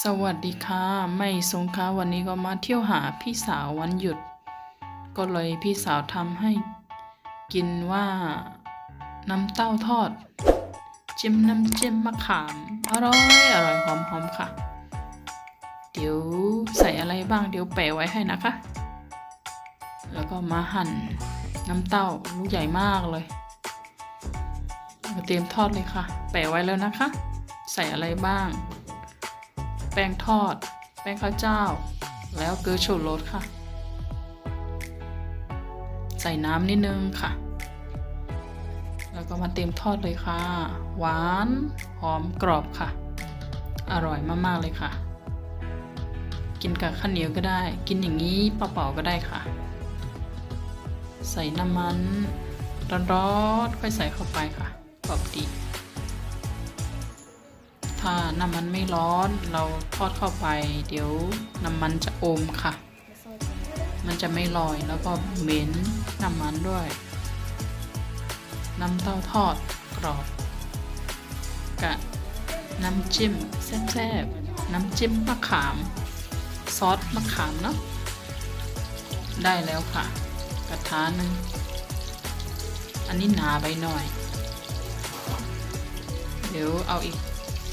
สวัสดีค่ะ ไม่สงค่ะวันนี้ก็มาเที่ยวหาพี่สาววันหยุด ก็เลยพี่สาวทำให้กินว่าน้ำเต้าทอด จิ้มน้ำจิ้มมะขาม อร่อยอร่อยหอมหอมค่ะ เดี๋ยวใส่อะไรบ้างเดี๋ยวแปะไว้ให้นะคะ แล้วก็มาหั่นน้ำเต้าลูกใหญ่มากเลยมาเตรียมทอดเลยค่ะ แปะไว้แล้วนะคะ ใส่อะไรบ้าง แป้งทอด แป้งข้าวเจ้า แล้วเกลือชูรสค่ะ ใส่น้ำนิดนึงค่ะ แล้วก็มาเตรียมทอดเลยค่ะ หวานหอมกรอบค่ะ อร่อยมากๆเลยค่ะ กินกับข้าวเหนียวก็ได้ กินอย่างนี้เปล่าๆก็ได้ค่ะ ใส่น้ำมันร้อนๆค่อยใส่เข้าไปค่ะกรอบดี ถ้าน้ำมันไม่ร้อนเราทอดเข้าไป เดี๋ยวน้ำมันจะอมค่ะ มันจะไม่ลอยแล้วก็เหม็นน้ำมันด้วย น้ำเต้าทอดกรอบกะน้ำจิ้มแซ่บๆน้ำจิ้มมะขาม ซอสมะขามเนาะได้แล้วค่ะ กระทะหนึ่งอันนี้หนาไปหน่อย เดี๋ยวเอาอีก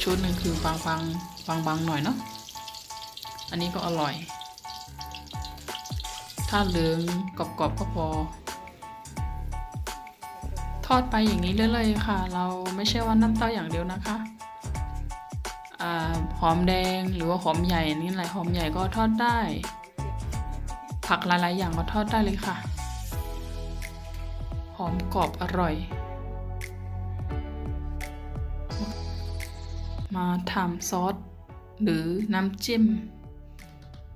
ชุดหนึ่งคือบางบางบางบางหน่อยเนาะอันนี้ก็อร่อย ถ้าเหลืองกรอบๆก็พอ ทอดไปอย่างนี้เรื่อยๆค่ะ เราไม่ใช่ว่าน้ำเต้าอย่างเดียวนะคะอหอมแดงหรือว่าหอมใหญ่นี่แหละหอมใหญ่ก็ทอดได้ ผักหลายๆอย่างก็ทอดได้เลยค่ะ หอมกรอบอร่อย มาทำซอสหรือน้ำจิ้ม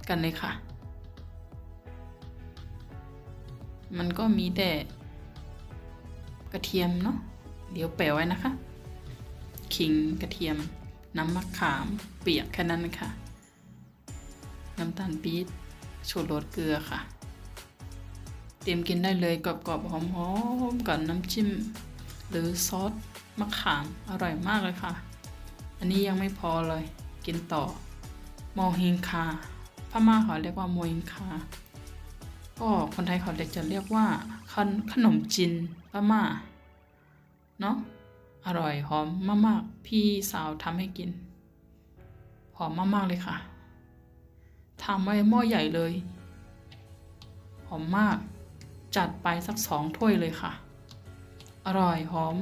กันเลยค่ะ มันก็มีแต่กระเทียมเนาะ เดี๋ยวแปะไว้นะคะ ขิงกระเทียม น้ำมะขาม เปียกแค่นั้นค่ะ น้ำตาลปี๊บชูรสเกลือค่ะ เตรียมกินได้เลยกรอบๆหอมๆกับน้ำจิ้ม หรือซอสมะขามอร่อยมากเลยค่ะ อันนี้ยังไม่พอเลย กินต่อโมฮิงคาพม่าเขาเรียกว่าโมฮิงคา ก็คนไทยเขาเรียกจะเรียกว่าขนขนมจีนพม่าเนาะอร่อยหอมมากๆ พี่สาวทำให้กิน หอมมากๆเลยค่ะทำไว้หม้อใหญ่เลย หอมมาก จัดไปสักสองถ้วยเลยค่ะ อร่อยหอม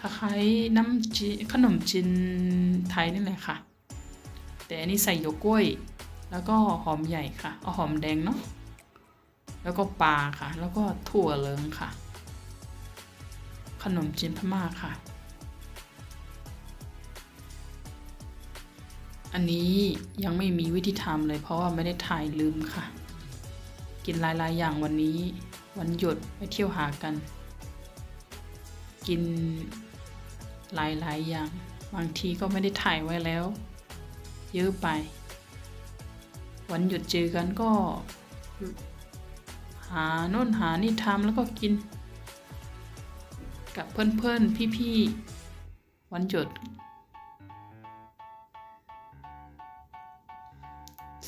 คล้ายๆน้ำจีขนมจีนไทยนี่แหละค่ะ แต่อันนี้ใส่โยกล้วย แล้วก็หอมใหญ่ค่ะเอาหอมแดงเนาะแล้วก็ปลาค่ะ แล้วก็ถั่วเหลืองค่ะ ขนมจีนพม่าค่ะ อันนี้ยังไม่มีวิธีทำเลยเพราะว่าไม่ได้ถ่ายลืมค่ะ กินหลายๆอย่างวันนี้ วันหยุดไปเที่ยวหากัน กิน หลาย ๆ อย่าง บางทีก็ไม่ได้ถ่ายไว้แล้ว เยอะไป วันหยุดเจอกันก็ หาโน่นหานี่ทำแล้วก็กิน กับเพื่อนๆพี่ๆวันหยุด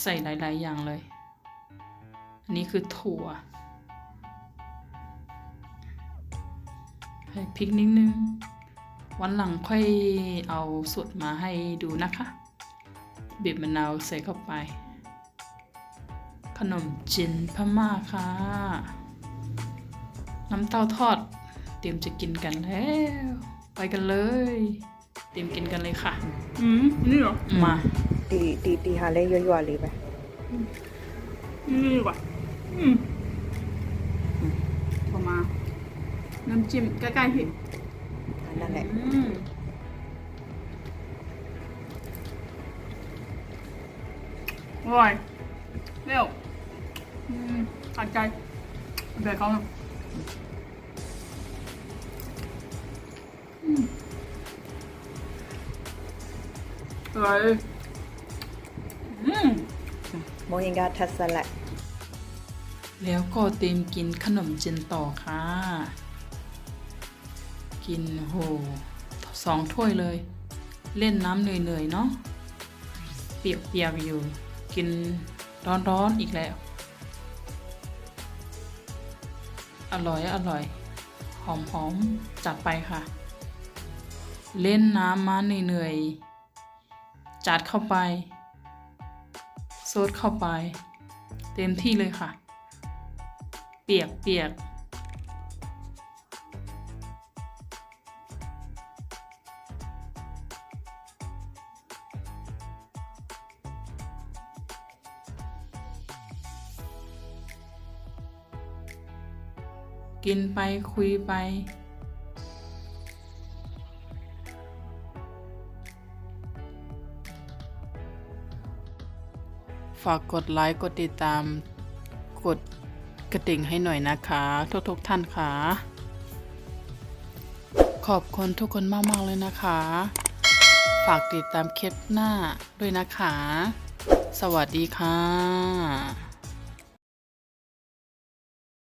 ใส่หลาย ๆ อย่างเลย อันนี้คือถั่วให้พริกนิดนึง วันหลังค่อยเอาสูตรมาให้ดูนะคะบีบมะนาวใส่เข้าไป ขนมจีนพม่าค่ะ น้ำเต้าทอด เตรียมจะกินกันแล้ว ไปกันเลย เตรียมกินกันเลยค่ะ อืม นี่เหรอ มาตีตีตีหาเล่ยั่วๆเลยไปนี่ดีกว่าอืมพอมา น้ำจิ้มใกล้ๆพี่อั นนั่นแหละอืมอร่อยเร็วอืมขัดใจเดี๋ยวเขาหน่อยอืมอร่อยอืมโมฮิงกาทัสละแล้วก็เตรียมกินขนมจีนต่อค่ะ กินโหสองถ้วยเลย เล่นน้ำเหนื่อยๆเนาะเปียกๆอยู่ กินร้อนๆอีกแล้ว อร่อยอร่อยหอมๆจัดไปค่ะ เล่นน้ำมาเหนื่อยๆจัดเข้าไปโซดเข้าไป เต็มที่เลยค่ะ เปียกเปียก กินไปคุยไป ฝากกดไลค์ กดติดตาม กดกระดิ่งให้หน่อยนะคะ ทุกๆท่านค่ะ ขอบคุณทุกคนมาก ๆ เลยนะคะ ฝากติดตามคลิปหน้าด้วยนะคะ สวัสดีค่ะ